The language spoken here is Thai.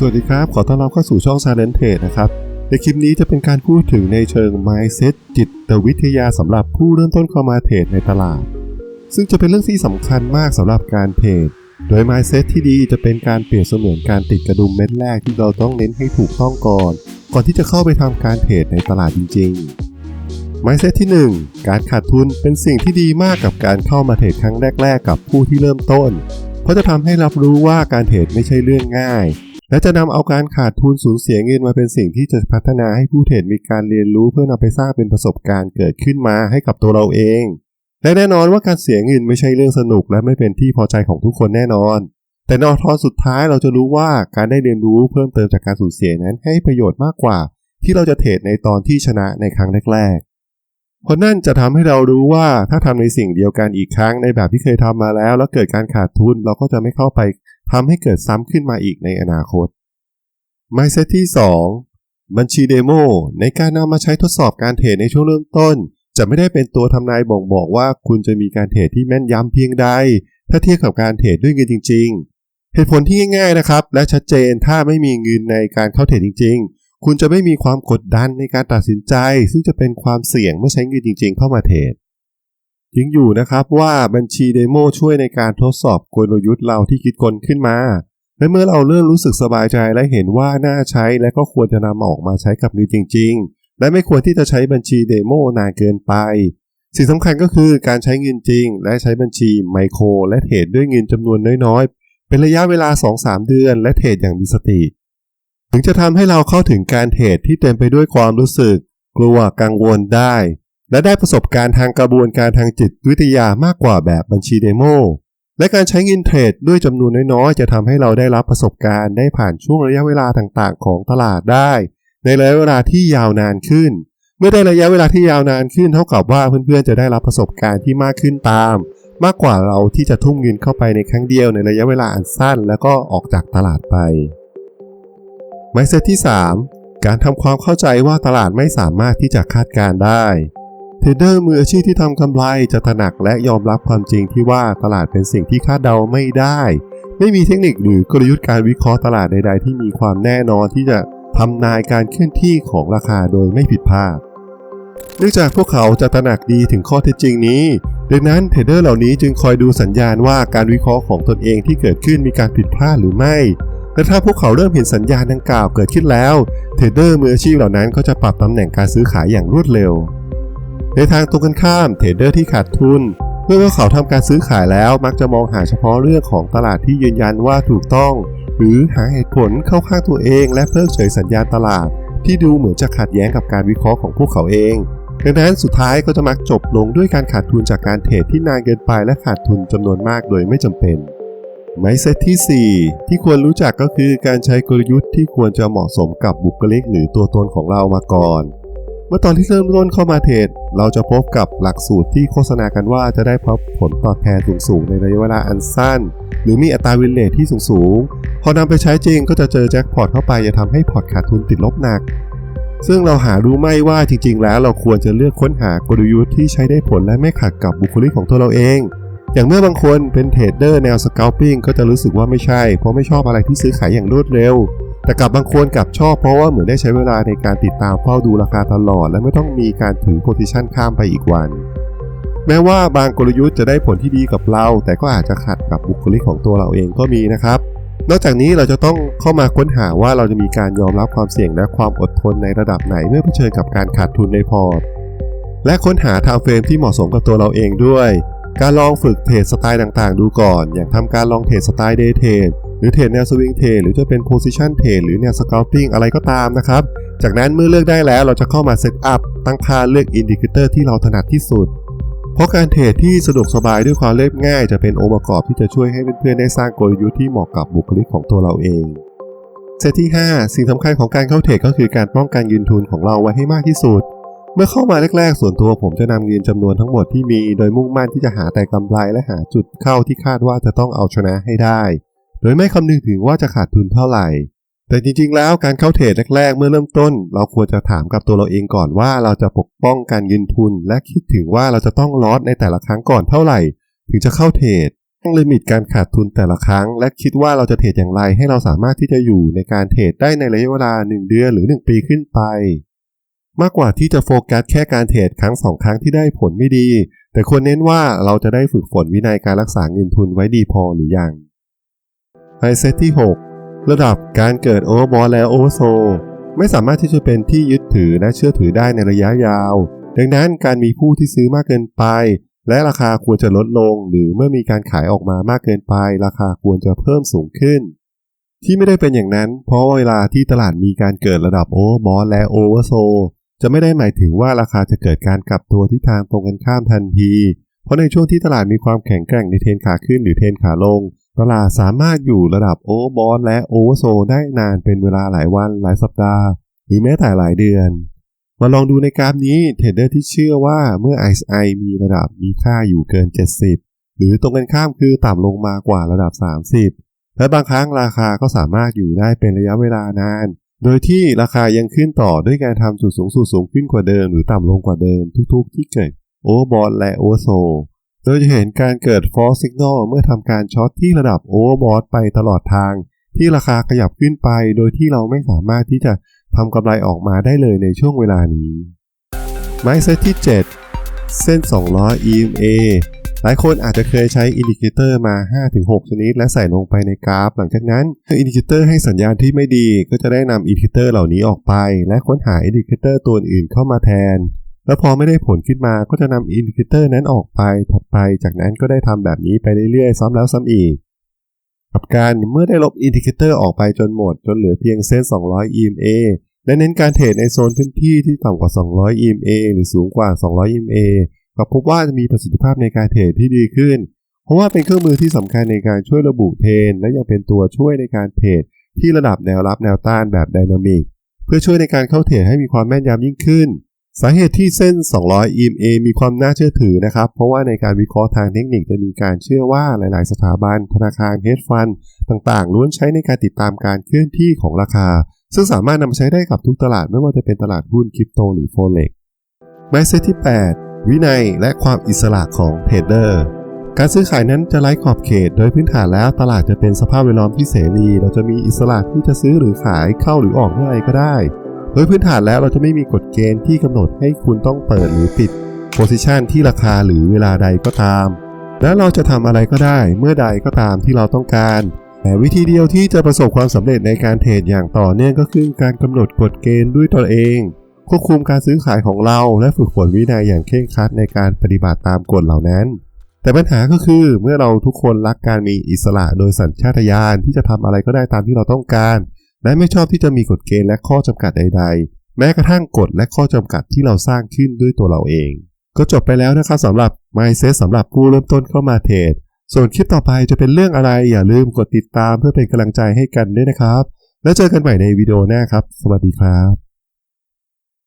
สวัสดีครับ ขอต้อนรับเข้าสู่ช่อง Silent Trade นะครับ ในคลิปนี้จะเป็นการพูดถึงในเชิง mindset จิตวิทยาสำหรับผู้เริ่มต้นเข้ามาเทรดในตลาด ซึ่งจะเป็นเรื่องที่สำคัญมากสำหรับการเทรด โดย mindset ที่ดีจะเป็นการเปรียบเสมือนการติดกระดุมเม็ดแรกที่เราต้องเน้นให้ถูกต้องก่อน ก่อนที่จะเข้าไปทำการเทรดในตลาดจริง ๆ mindset ที่ 1 การขาดทุนเป็นสิ่งที่ดีมากกับการเข้ามาเทรดครั้งแรก ๆ กับผู้ที่เริ่มต้น เพราะจะทำให้รับรู้ว่าการเทรดไม่ใช่เรื่องง่าย และจะนำเอาการขาดทุนสูญเสียเงินมาเป็นสิ่งที่จะพัฒนาให้ผู้เทรดมีการเรียนรู้เพื่อนำไปสร้างเป็นประสบการณ์เกิดขึ้นมาให้กับตัวเราเอง และแน่นอนว่าการเสียเงินไม่ใช่เรื่องสนุกและไม่เป็นที่พอใจของทุกคนแน่นอน แต่ในตอนสุดท้ายเราจะรู้ว่าการได้เรียนรู้เพิ่มเติมจากการสูญเสียนั้นให้ประโยชน์มากกว่า ที่เราจะเทรดในตอนที่ชนะในครั้งแรกๆเพราะนั่นจะทำให้เรารู้ว่าถ้าทำในสิ่งเดียวกันอีกครั้งในแบบที่เคยทำมาแล้ว แล้วเกิดการขาดทุนเราก็จะไม่เข้าไป ทำให้เกิดซ้ำขึ้นมาอีกในอนาคต Mindset ที่ 2 บัญชีเดโมในการนำมาใช้ทดสอบการเทรดในช่วงเริ่มต้น จะไม่ได้เป็นตัวทำนายบ่งบอกว่าคุณจะมีการเทรดที่แม่นยำเพียงใด ถ้าเทียบกับการเทรดด้วยเงินจริง ๆ เหตุผลที่ง่ายๆนะครับ และชัดเจนถ้าไม่มีเงินในการเข้าเทรดจริง ๆ คุณจะไม่มีความกดดันในการตัดสินใจ ซึ่งจะเป็นความเสี่ยงเมื่อใช้เงินจริง ๆ เข้ามาเทรด ยิงอยู่นะครับว่าบัญชีเดโมช่วยในการทดสอบกลยุทธ์เราที่คิดกลขึ้นมา และเมื่อเราเริ่มรู้สึกสบายใจและเห็นว่าน่าใช้และก็ควรจะนำออกมาใช้กับนี้จริง ๆ และไม่ควรที่จะใช้บัญชีเดโมนานเกินไป สิ่งสำคัญก็คือการใช้เงินจริง และใช้บัญชีไมโครและเทรดด้วยเงินจำนวนน้อยๆ เป็นระยะเวลา 2-3 เดือน และเทรดอย่างมีสติ ถึงจะทำให้เราเข้าถึงการเทรดที่เต็มไปด้วยความรู้สึก กลัวกังวลได้ และได้ประสบการณ์ทางกระบวนการทางจิตวิทยามากกว่าแบบบัญชีเดโม และการใช้เงินเทรดด้วยจำนวนน้อยๆ จะทำให้เราได้รับประสบการณ์ได้ผ่านช่วงระยะเวลาต่างๆ ของตลาดได้ ในระยะเวลาที่ยาวนานขึ้น เมื่อได้ระยะเวลาที่ยาวนานขึ้น เท่ากับว่าเพื่อนๆ จะได้รับประสบการณ์ที่มากขึ้นตาม มากกว่าเราที่จะทุ่มเงินเข้าไปในครั้งเดียวในระยะเวลาอันสั้น แล้วก็ออกจากตลาดไป Mindset ที่ 3 การทำความเข้าใจว่าตลาดไม่สามารถที่จะคาดการณ์ได้ เทรดเดอร์มืออาชีพที่ทำกำไรจะตระหนักและยอมรับความจริงที่ว่าตลาดเป็นสิ่งที่คาดเดาไม่ได้ ไม่มีเทคนิคหรือกลยุทธ์การวิเคราะห์ตลาดใด ๆ ที่มีความแน่นอนที่จะทำนายการเคลื่อนที่ของราคาโดยไม่ผิดพลาดเนื่องจากพวกเขาจะตระหนักดีถึงข้อเท็จจริงนี้ ดังนั้นเทรดเดอร์เหล่านี้จึงคอยดูสัญญาณว่าการวิเคราะห์ของตนเองที่เกิดขึ้นมีการผิดพลาดหรือไม่ และถ้าพวกเขาเริ่มเห็นสัญญาณดังกล่าวเกิดขึ้นแล้ว เทรดเดอร์มืออาชีพเหล่านั้นก็จะปรับตำแหน่งการซื้อขายอย่างรวดเร็ว ในทางตรงกันข้ามเทรดเดอร์ที่ขาดทุน เมื่อพวกเขาทำการซื้อขายแล้วมักจะมองหาเฉพาะเรื่องของตลาดที่ยืนยันว่าถูกต้อง หรือหาเหตุผลเข้าข้างตัวเอง และเพิกเฉยสัญญาณตลาด ที่ดูเหมือนจะขัดแย้งกับการวิเคราะห์ของพวกเขาเองดังนั้นสุดท้ายก็จะมักจบลงด้วยการขาดทุนจากการเทรดที่นานเกินไปและขาดทุนจำนวนมากโดยไม่จำเป็นไมเซตที่ 4 ที่ควรรู้จักก็คือการใช้กลยุทธ์ที่ควรจะเหมาะสมกับบุคลิกหรือตัวตนของเรามาก่อน เมื่อตอนที่เริ่มต้นเข้ามาเทรดเราจะพบกับหลักสูตรที่โฆษณากันว่าจะได้พบผลตอบแทนสูงๆ ในระยะเวลาอันสั้น หรือมีอัตราวินเลทที่สูงๆ พอนำไปใช้จริงก็จะเจอแจ็คพอตเข้าไปจะทำให้พอร์ตขาดทุนติดลบหนัก ซึ่งเราหารู้ไม่ว่าจริงๆ แล้วเราควรจะเลือกค้นหากลยุทธ์ที่ใช้ได้ผลและไม่ขัดกับบุคลิกของตัวเราเอง อย่างเมื่อบางคนเป็นเทรดเดอร์แนวสกลปิ้งก็จะรู้สึกว่าไม่ใช่ เพราะไม่ชอบอะไรที่ซื้อขายอย่างรวดเร็ว แต่กับบางคนกลับชอบเพราะว่าเหมือนได้ใช้เวลาในการติดตามเฝ้าดูราคาตลอด และไม่ต้องมีการถือโพซิชันข้ามไปอีกวัน แม้ว่าบางกลยุทธ์จะได้ผลที่ดีกับเรา แต่ก็อาจจะขัดกับบุคลิกของตัวเราเองก็มีนะครับ นอกจากนี้เราจะต้องเข้ามาค้นหาว่าเราจะมีการยอมรับความเสี่ยงและความอดทนในระดับไหนเมื่อเผชิญกับการขาดทุนในพอร์ตและค้นหาทางเฟรมที่เหมาะสมกับตัวเราเองด้วย การลองฝึกเทรดสไตล์ต่างๆ ดูก่อน อย่างทำการลองเทรดสไตล์เดย์เทรด หรือเทรดแนวสวิงเทรดหรือจะเป็นโพซิชันเทรดหรือแนวสก a ลปิ้งอะไรก็ตามนะครับ จากนั้นเมื่อเลือกได้แล้วเราจะเข้ามาเซตอัพตั้งค่าเลือกอินดิเคเตอร์ที่เราถนัดที่สุด เพราะการเทรดที่สะดวกสบายด้วยความเรียบง่าย จะเป็นองค์ประกอบที่จะช่วยให้เพื่อนๆได้สร้างกลยุทธ์ที่เหมาะกับบุคลิกของตัวเราเองเซตที่ 5 สิ่งสำคัญของการเข้าเทรดก็คือการป้องกันเงินทุนของเราไว้ให้มากที่สุด เมื่อเข้ามาแรกๆ ส่วนตัวผมจะนำเงินจำนวนทั้งหมดที่มี โดยมุ่งมั่นที่จะหาแต่กำไรและหาจุดเข้าที่คาดว่าจะต้องเอาชนะให้ได้ โดยไม่คำนึงถึงว่าจะขาดทุนเท่าไหร่ แต่จริงๆ แล้วการเข้าเทรดแรกๆ เมื่อเริ่มต้น เราควรจะถามกับตัวเราเองก่อนว่าเราจะปกป้องการเงินทุน และคิดถึงว่าเราจะต้องลอสในแต่ละครั้งก่อนเท่าไหร่ ถึงจะเข้าเทรดตั้งลิมิตการขาดทุนแต่ละครั้ง และคิดว่าเราจะเทรดอย่างไรให้เราสามารถที่จะอยู่ในการเทรดได้ในระยะเวลา 1 เดือนหรือ 1 ปีขึ้นไป มากกว่าที่จะโฟกัสแค่การเทรดครั้งสองครั้งที่ได้ผลไม่ดี แต่ควรเน้นว่าเราจะได้ฝึกฝนวินัยการรักษาเงินทุนไว้ดีพอหรือยัง ไ i เซตที่ 6 ระดับการเกิดโอเวอร์บอลและโอเวอร์โซไม่สามารถที่จะเป็นที่ยึดถือและเชื่อถือได้ในระยะยาว ดังนั้นการมีผู้ที่ซื้อมากเกินไป และราคาควรจะลดลง หรือเมื่อมีการขายออกมามากเกินไป ราคาควรจะเพิ่มสูงขึ้น ที่ไม่ได้เป็นอย่างนั้น เพราะเวลาที่ตลาดมีการเกิดระดับโอเวอร์บอลและโอเวอร์โซจะไม่ได้หมายถึงว่าราคาจะเกิดการกลับตัวที่ทางตรงกันข้ามทันที เพราะในช่วงที่ตลาดมีความแข็งแกร่งในเทรนขาขึ้นหรือเทรนขาลง ตลาดสามารถอยู่ระดับโอเวอร์บอลและโอเวอร์โซได้นานเป็นเวลาหลายวันหลายสัปดาห์ หรือแม้แต่หลายเดือน มาลองดูในกราฟนี้เทรดเดอร์ที่เชื่อว่าเมื่อ RSI มีระดับมีค่าอยู่เกิน 70 หรือตรงกันข้ามคือต่ำลงมากว่าระดับ 30 และบางครั้งราคาก็สามารถอยู่ได้เป็นระยะเวลานาน โดยที่ราคายังขึ้นต่อด้วยการทำจุดสูงสุดสูงขึ้นกว่าเดิม หรือต่ำลงกว่าเดิมทุกๆ ที่เกิดโอเวอร์บอลและโอเวอร์โซ โดยจะเห็นการเกิด false signal เมื่อทำการช็อตที่ระดับโอเวอร์บอลไปตลอดทาง ที่ราคาขยับขึ้นไป โดยที่เราไม่สามารถที่จะทำกำไรออกมาได้เลยในช่วงเวลานี้ ไม้เซตที่ 7 เส้น 200 EMA หลายคนอาจจะเคยใช้อินดิเคเตอร์มา 5-6 ชนิด และใส่ลงไปในกราฟ หลังจากนั้นถ้าอินดิเคเตอร์ให้สัญญาณที่ไม่ดี ก็จะได้นำอินดิเคเตอร์เหล่านี้ออกไป และค้นหาอินดิเคเตอร์ตัวอื่นเข้ามาแทน แล้วพอไม่ได้ผลขึ้นมาก็จะนำอินดิเคเตอร์นั้นออกไปถัดไป จากนั้นก็ได้ทำแบบนี้ไปเรื่อยๆ ซ้ำแล้วซ้ำอีก กับการเมื่อได้ลบอินดิเคเตอร์ออกไปจนหมด จนเหลือเพียงเส้น 200 EMA และเน้นการเทรดในโซนพื้นที่ที่ต่ำกว่า 200 EMA หรือสูงกว่า 200 EMA ก็พบว่าจะมีประสิทธิภาพในการเทรดที่ดีขึ้น เพราะว่าเป็นเครื่องมือที่สำคัญในการช่วยระบุเทรนและยังเป็นตัวช่วยในการเทรดที่ระดับแนวรับแนวต้านแบบไดนามิกเพื่อช่วยในการเข้าเทรดให้มีความแม่นยำยิ่งขึ้น สาเหตุที่เส้น 200 EMA มีความน่าเชื่อถือนะครับ เพราะว่าในการวิเคราะห์ทางเทคนิคจะมีการเชื่อว่าหลาย ๆ สถาบัน ธนาคารเฮดฟันต่าง ๆ ล้วนใช้ในการติดตามการเคลื่อนที่ของราคา ซึ่งสามารถนำมาใช้ได้กับทุกตลาดไม่ว่าจะเป็นตลาดหุ้นคริปโตหรือโฟเล็กไมเซตที่ 8 วินัยและความอิสระของเทรดเดอร์การซื้อขายนั้นจะไร้ขอบเขต โดยพื้นฐานแล้วตลาดจะเป็นสภาพแวดล้อมที่เสรี เราจะมีอิสระที่จะซื้อหรือขายเข้าหรือออกเมื่อไรก็ได้ ดยพื้นฐานแล้วเราจะไม่มีกฎเกณฑ์ที่กำหนดให้คุณต้องเปิดหรือปิดโพซิชันที่ราคาหรือเวลาใดก็ตาม และเราจะทำอะไรก็ได้เมื่อใดก็ตามที่เราต้องการ แต่วิธีเดียวที่จะประสบความสำเร็จในการเทรดอย่างต่อเนื่องก็คือการกำหนดกฎเกณฑ์ด้วยตนเอง ควบคุมการซื้อขายของเราและฝึกฝนวินัยอย่างเคร่งครัดในการปฏิบัติตามกฎเหล่านั้น แต่ปัญหาก็คือเมื่อเราทุกคนรักการมีอิสระโดยสัญชาตญาณที่จะทำอะไรก็ได้ตามที่เราต้องการ และไม่ชอบที่จะมีกฎเกณฑ์และข้อจำกัดใด ๆ แม้กระทั่งกฎและข้อจำกัดที่เราสร้างขึ้นด้วยตัวเราเอง ก็จบไปแล้วนะครับสำหรับ Mindset สำหรับผู้เริ่มต้นเข้ามาเทรดส่วนคลิปต่อไปจะเป็นเรื่องอะไรอย่าลืมกดติดตามเพื่อเป็นกำลังใจให้กันด้วยนะครับ แล้วเจอกันใหม่ในวิดีโอหน้าครับ สวัสดีครับ